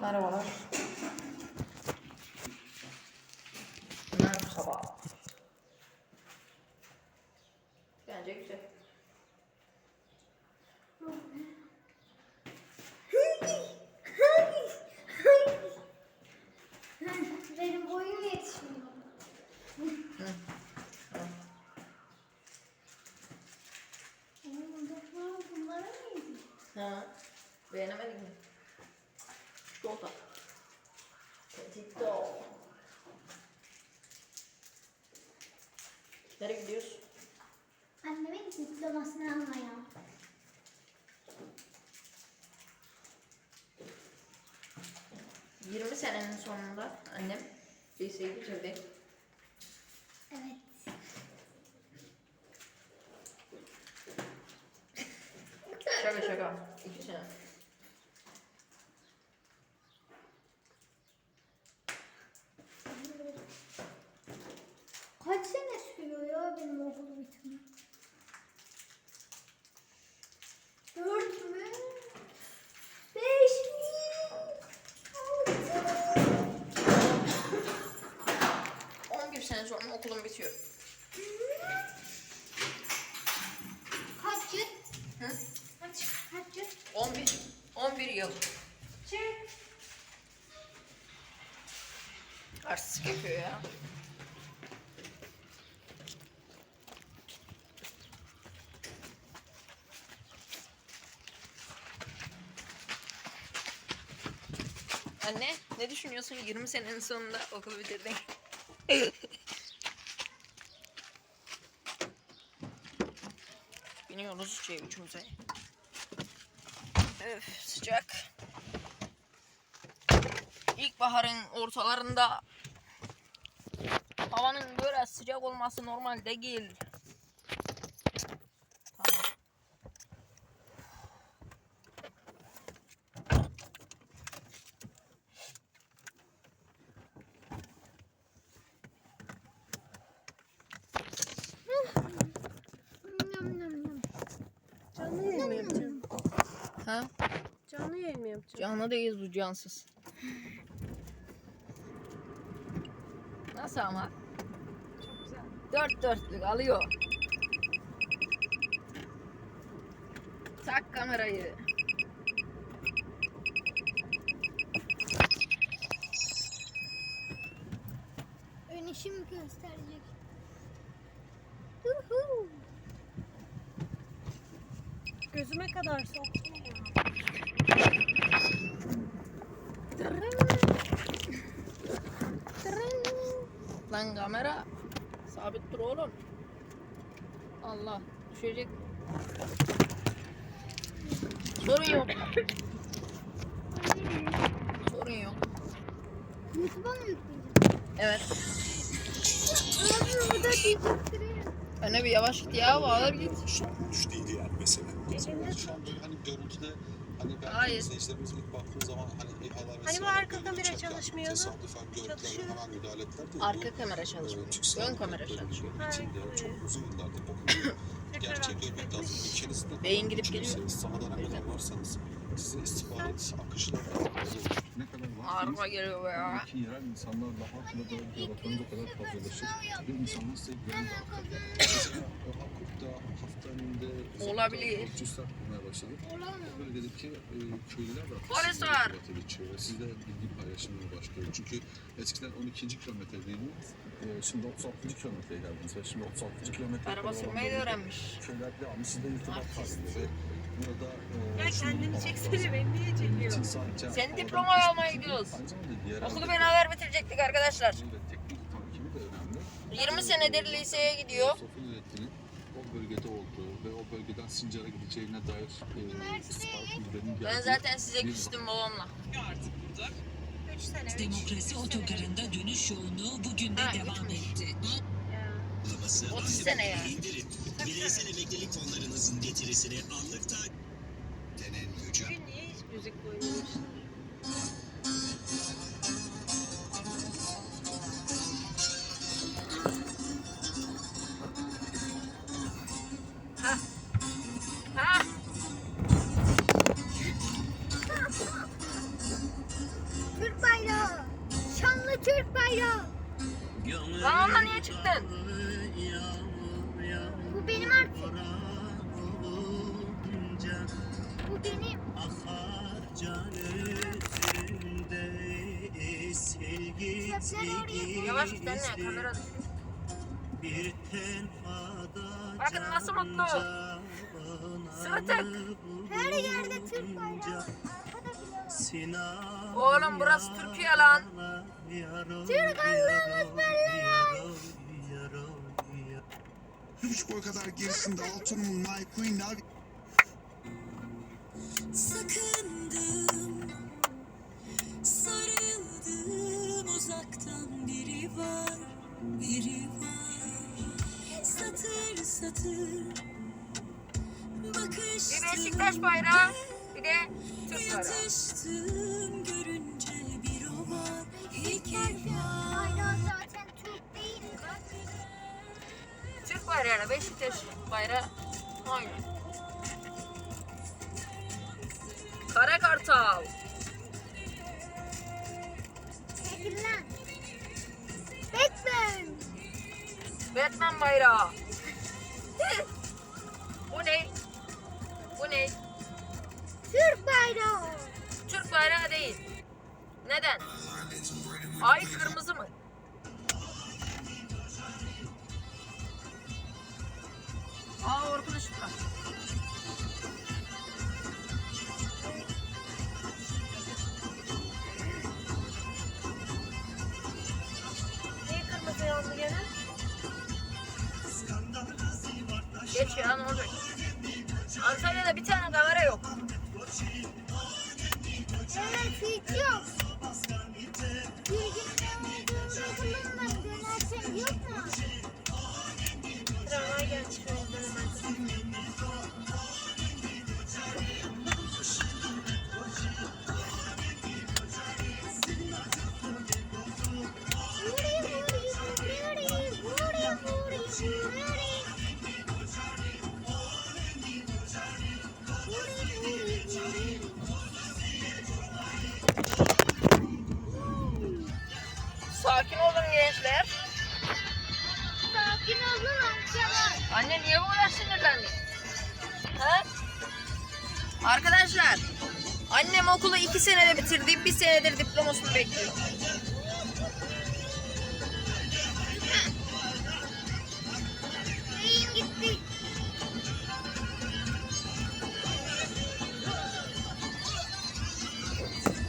Merhabalar. Merhaba. Bence güzel. Benim boyum yetişmiyor. Oğlum, bu- Bunlara mıydı? Ha. Beğenemedin mi? Çikolata. Petito. Nereye gidiyoruz? Annemin diplomasını almaya. ...20 senenin sonunda annem liseyi bitirdi. Evet. Şaka şaka. 2 sene. Kaç sene sürüyor ya benim okulu bitirmem? Dört mü? Beş mi? Altı mı? 11 sene sonra okulum bitiyor. Kaç yıl? Hı? Kaç, kaç yıl? 11 11 yıl. Çek. Artistik yapıyor ya. Anne ne düşünüyorsun 20 senenin sonunda okulu bitirdin? Biniyoruz şey üçümüze. Öf sıcak. İlkbaharın ortalarında havanın böyle sıcak olması normal değil. Tamam. Yum, yum, yum. Canlı yayın mı yapacaksın? Ha? Yapacaksın? Canlı değiliz bu cansız. Nasıl ama? Çok güzel. Dört dörtlük alıyor. Tak kamerayı. Ön işim gösterecek. Gözüme kadar soktum ya. Lan kamera. Sabit dur oğlum. Allah düşecek. Sorun yok. Sorun yok. YouTube'a mı yükleyeceğim? Evet. Abi Öne bir yavaş git ya bağır git. Güç değildi yani mesela. Elinde Şu an böyle hani görüntüde hani Hayır. izleyicilerimiz ilk baktığı zaman hani İHA'lar Hani bu arka kamera? Tesadüfen gördüler Çalışıyor. hemen müdahale ettiler de. Arka bu, kamera çalışmıyor. Ön kamera Kuvvetleri çalışıyor. içinde Ha, çok uzun yıllardır bakılıyor. Tekrar Gerçeği görmek lazım. Ülkenizde Beyin gidip geliyor. Sahada ne kadar varsanız size istihbarat akışları ne kadar var. Ağrıma geliyor be ya. Ki yerel insanlarla halkla da diyaloglarınız o kadar fazlalaşır. Ve insanlar size güven dağıtır. Mesela o Akut'ta haftanında Olabilir. Otçuslar kurmaya başladı. O bölgedeki e, köylüler de Polis var. irtibata geçiyor ve sizle bilgi paylaşımına başlıyor. Çünkü eskiden 12. kilometredeydiniz. E, şimdi 36. kilometreye geldiniz ve şimdi 36. kilometre Araba sürmeyi de öğrenmiş. Köylerle ama sizde irtibat halinde ve burada e, Ya şunu kendini çeksene lazım. beni niye çekiyorsun? sadece Senin havadan diplomayı tespit almaya değil, gidiyoruz. aynı zamanda Okulu de- beraber bitirecektik arkadaşlar. teknik takibi de önemli. 20 senedir liseye gidiyor Nurettin'in o bölgede olduğu ve bölgeden Sincar'a gideceğine dair e, bilgilerinin geldiği Ben zaten size bir- küstüm babamla. 3 sene. üç- Demokrasi üç otogarında dönüş yoğunluğu bugün de Ha, devam gitmiş. etti. Ya. 30 sene ya. İndirin. Bireysel emeklilik fonlarınızın getirisini anlıkta denen mücadele. Bugün niye hiç müzik koymamışlar? Yavaş git anne kamera. Bir tenhada Bakın nasıl mutlu. Sırıtık. Her yerde Türk bayrağı. Oğlum burası Türkiye lan. Türk Allah'ımız belli lan. Buçuk boy kadar gerisinde Altun'un My Queen var, biri var. Satır satır bakıştım. Bir Beşiktaş bayrağı, bir de Türk bayrağı. Görünce bir o var, iki var. Bayrağı zaten Türk değil mi? Türk bayrağıyla Beşiktaş bayrağı aynı. Kara Kartal. Çekil lan. Batman bayrağı. Bu ne? Bu ne? Türk bayrağı. Türk bayrağı değil. Neden? Ay kırmızı mı? Aa Orkun Işıtma.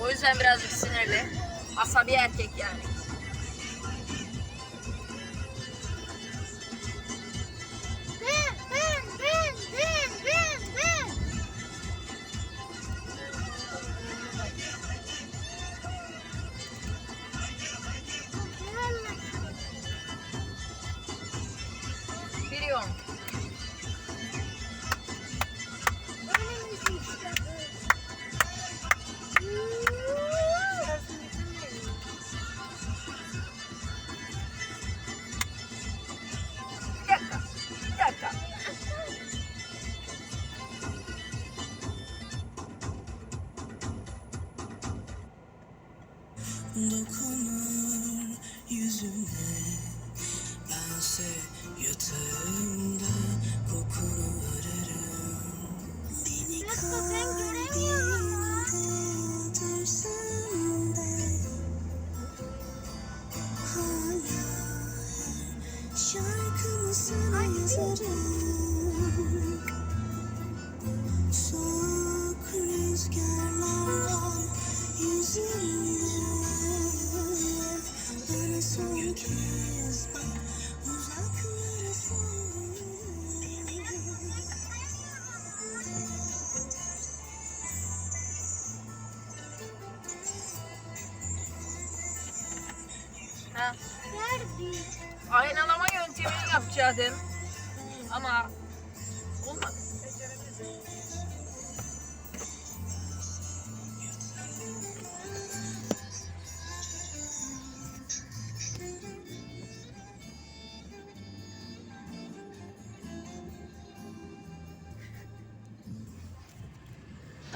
O yüzden birazcık sinirli. Asabi erkek yani.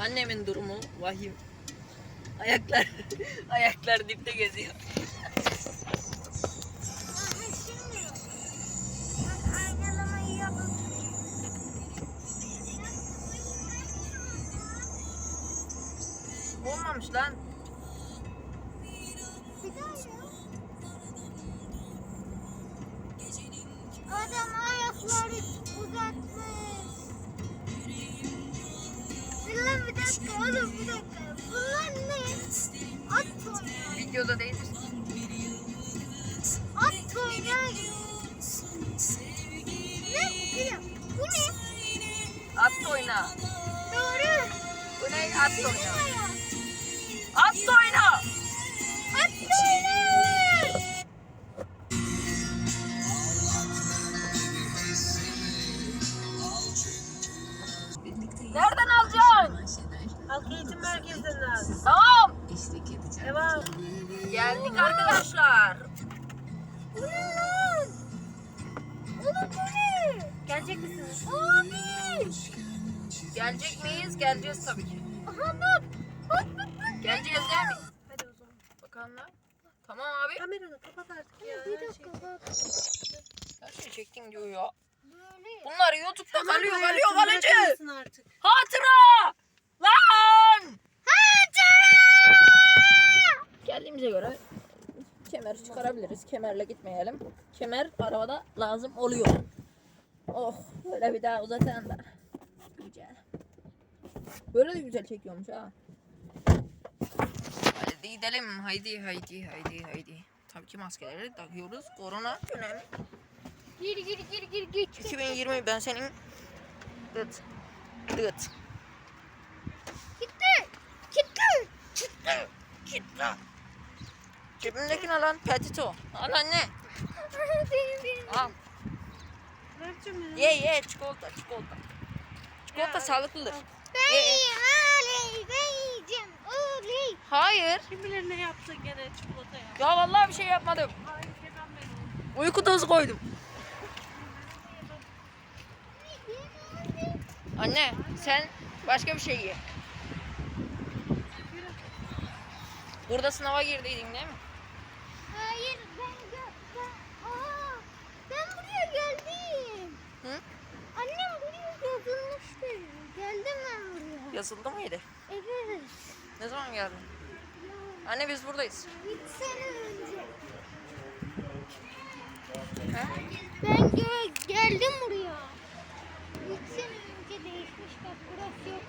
Annemin durumu vahim. Ayaklar ayaklar dipte geziyor. Videoda değil. At oynar. Ne? Dakika. Bu ne? At oyna. Doğru. Bu ne? At oyna. Gelecek miyiz? Geleceğiz tabii ki. Aha bak. Bak bak bak. Geleceğiz değil mi? Hadi o zaman. Bakanlar. Tamam abi. Kameranı kapat artık ya. Bir şey. dakika bak. Her şey çektim diyor ya. Böyle. Bunlar YouTube'da Tamam kalıyor hayatım, kalıyor kalıcı. bırakır mısın artık? Hatıra. Lan. Geldiğimize göre kemer çıkarabiliriz. Kemerle gitmeyelim. Kemer arabada lazım oluyor. Oh böyle bir daha uzatan da. Böyle de güzel çekiyormuş ha. Haydi gidelim. Haydi haydi haydi haydi. Tabii ki maskeleri takıyoruz. Korona önemli. Gir gir gir gir gir. 2020 ben senin dıt dıt Gitti. Gitti. Kitle kitle Cebimdeki ne lan? Petito. Al anne. benim benim. Al. Ye ye çikolata çikolata. Çikolata Ya. sağlıklıdır. Ben Ye. yiyeyim. Oley. Ben yiyeceğim. Oley. Hayır. Kim bilir ne yaptı gene çikolata ya. Ya vallahi bir şey yapmadım. Hayır ben onu. Uyku tozu koydum. Anne sen başka bir şey ye. Burada sınava girdiydin değil mi? Hayır ben gö- ben aa ben buraya geldim. Hı? Annem buraya yazılmıştı. Geldim Yazıldı mıydı? Evet. Ne zaman geldin? Anne biz buradayız. Bir sene önce. He? Ben gö- geldim buraya. Bir sene önce değişmiş bak burası yok.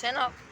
Sen al.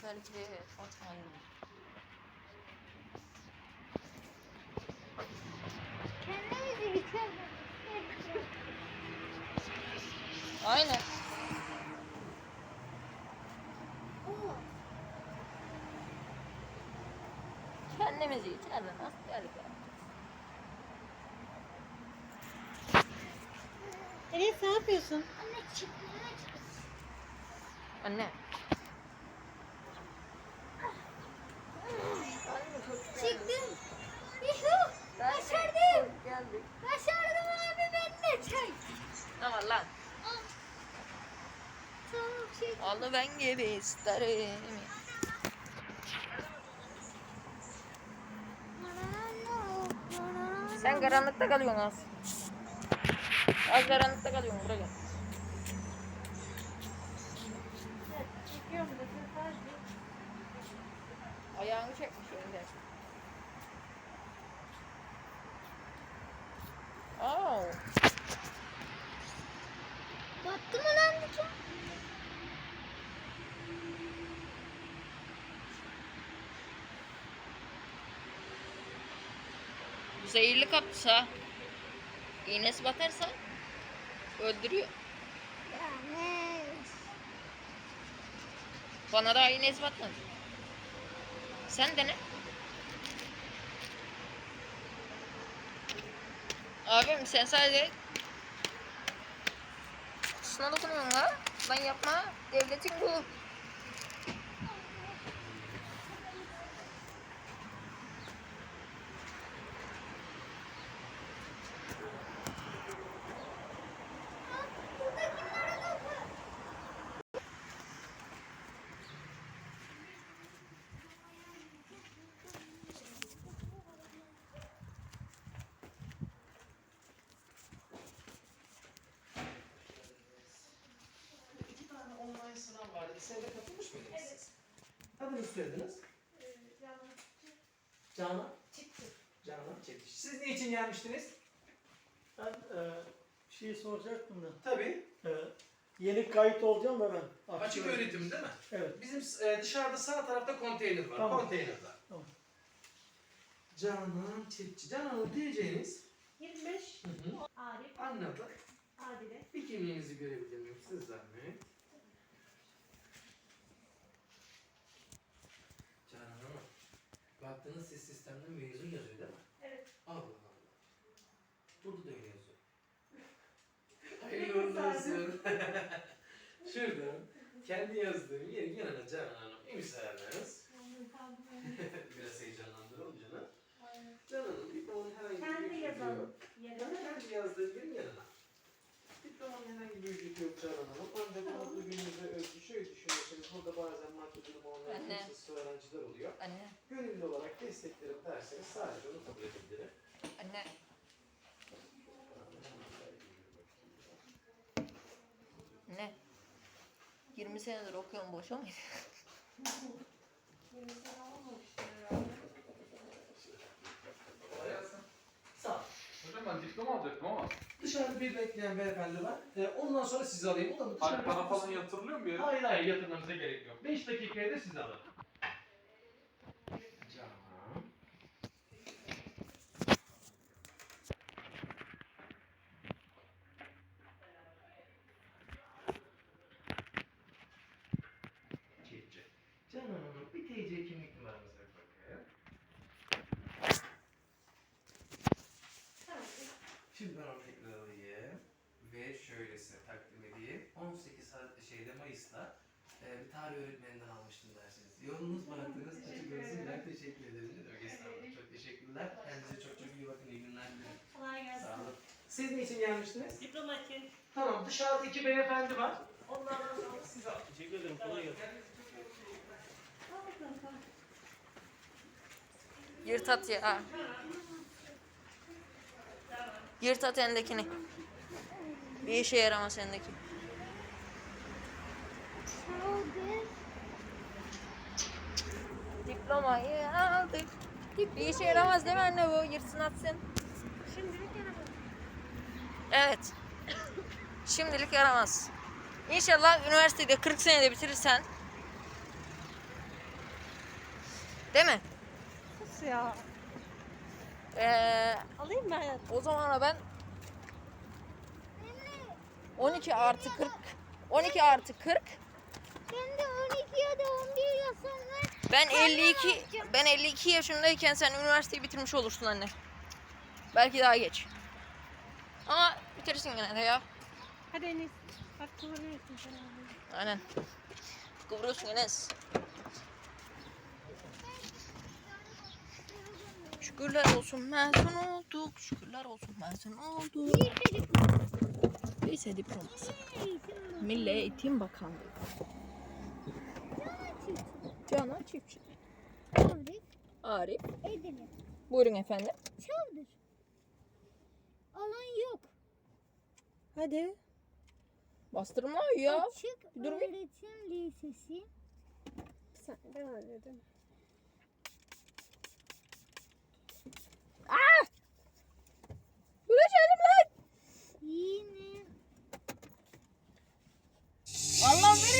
Kendinizi tehlikeye atmayın. Kendimizi bitirdik. Aynen. Kendimizi içeride nasıl atacağız? Evet ne yapıyorsun? Anne çalış. Anne. Çıktım. Yuhu. Başardım. Geldik. Başardım abi ben de çay. Ne var lan? Tamam şey. Onu ben gibi isterim. Sen karanlıkta kalıyorsun az. Az karanlıkta kalıyorsun buraya gel. Ayağını çekmiş önde. Oh. Battı mı lan bu çok? Zehirli kapsa, iğnesi batarsa öldürüyor. Ya ne? Bana daha iğnesi batmadı. Sen dene. Abim sen sadece kutusuna dokunuyorsun ha. Ben yapma. Devletin bu. Tane online sınav vardı. İsa'ya katılmış mıydınız siz? Adınızı söylediniz? Canan? Canan Çetiş. Siz niçin gelmiştiniz? Ben e, bir şey soracaktım da. Tabii. E, yeni kayıt olacağım da ben. Açık öğretim değil mi? Evet. Bizim e, dışarıda sağ tarafta konteyner var. Tamam. Konteynerda. Tamam. Canan Çiftçi. Canan Hanım diyeceğiniz 25 hı hı, Arif anlatın. Adile. Bir kimliğinizi görebilir miyim? Siz zahmet. Canan Hanım. Baktığınız siz sistemde mezun yazıyor değil mi? Evet. Allah Allah. Burada da öyle yazıyor. Hayırlı uğurlu olsun. Şuradan kendi yazdığım yerin yanına Canan Hanım imzalarız. Biraz heyecanlandıralım Canan. Canan Hanım diplomanın herhangi bir Kendi yazalım. kendi yazdığım yerin yanına. Diplomanın herhangi bir ücreti yok Canan Hanım. Ancak mutlu gününüze özgü şöyle düşünüyorsanız burada maddi durumu olmayan Anne. öğrenciler oluyor. Anne, Gönüllü olarak desteklerim derseniz sadece onu kabul edebilirim. anne. Ne? 20 senedir okuyorum boşa mıydı? Sağ ol. Hocam ben diploma alacaktım ama. Dışarıda bir bekleyen beyefendi var. Ee, ondan sonra sizi alayım. O da mı? Hani Dışarıda para falan yatırılıyor mu yere? Hayır hayır yatırmanıza gerek yok. 5 dakikaya da sizi alırım. Canım. Çiftçi. Canan Hanım bir TC kimlik numaramıza bakın. Şimdi ben onu tekrar alayım ve şöyle size takdim edeyim. 18 Har- şeyde Mayıs'ta e, bir tarih öğretmeninden almıştım dersiniz. Yolunuz bıraktığınız açık olsun. Ben teşekkür ederim. Ne estağfurullah. Çok teşekkürler. Kendinize çok çok iyi bakın. İyi günler dilerim. Kolay gelsin. Sağ olun. Siz niçin gelmiştiniz? Diploma için. Tamam dışarıda iki beyefendi var. Onlardan sonra Sizi alayım. Teşekkür ederim. Kolay gelsin. Yırt at ya. Yırt at endekini. Bir işe yaramaz. Çaldı. Diplomayı aldık. Bir işe yaramaz değil mi anne bu? Yırtsın atsın. şimdilik yaramaz. Evet. Şimdilik yaramaz. İnşallah üniversitede 40 senede bitirirsen. Değil mi? Sus ya. Ee, Alayım ben. o zaman ben 12 artı 40 12 artı 40 Ben de 12 ya da 11 yaşım var. ben 52 ben 52 yaşındayken sen üniversiteyi bitirmiş olursun anne. Belki daha geç. Ama bitirsin gene de ya. Hadi Enes. Bak kıvırıyorsun sen abi. Aynen. Kıvırıyorsun Enes. Şükürler olsun mezun olduk. Şükürler olsun mezun olduk. Lise diploması. Milli Eğitim Bakanlığı. Canan Çiftçi. Arif, Arif. Edirne. Buyurun efendim. Çaldır. Alan yok. Hadi. Bastırma ya. Açık Bir dur bir. öğretim lisesi. Sen ben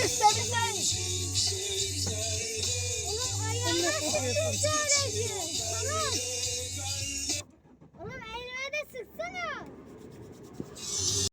gösterirsen. Oğlum ayağına sıkıyorsun sadece. Oğlum elime de sıksana.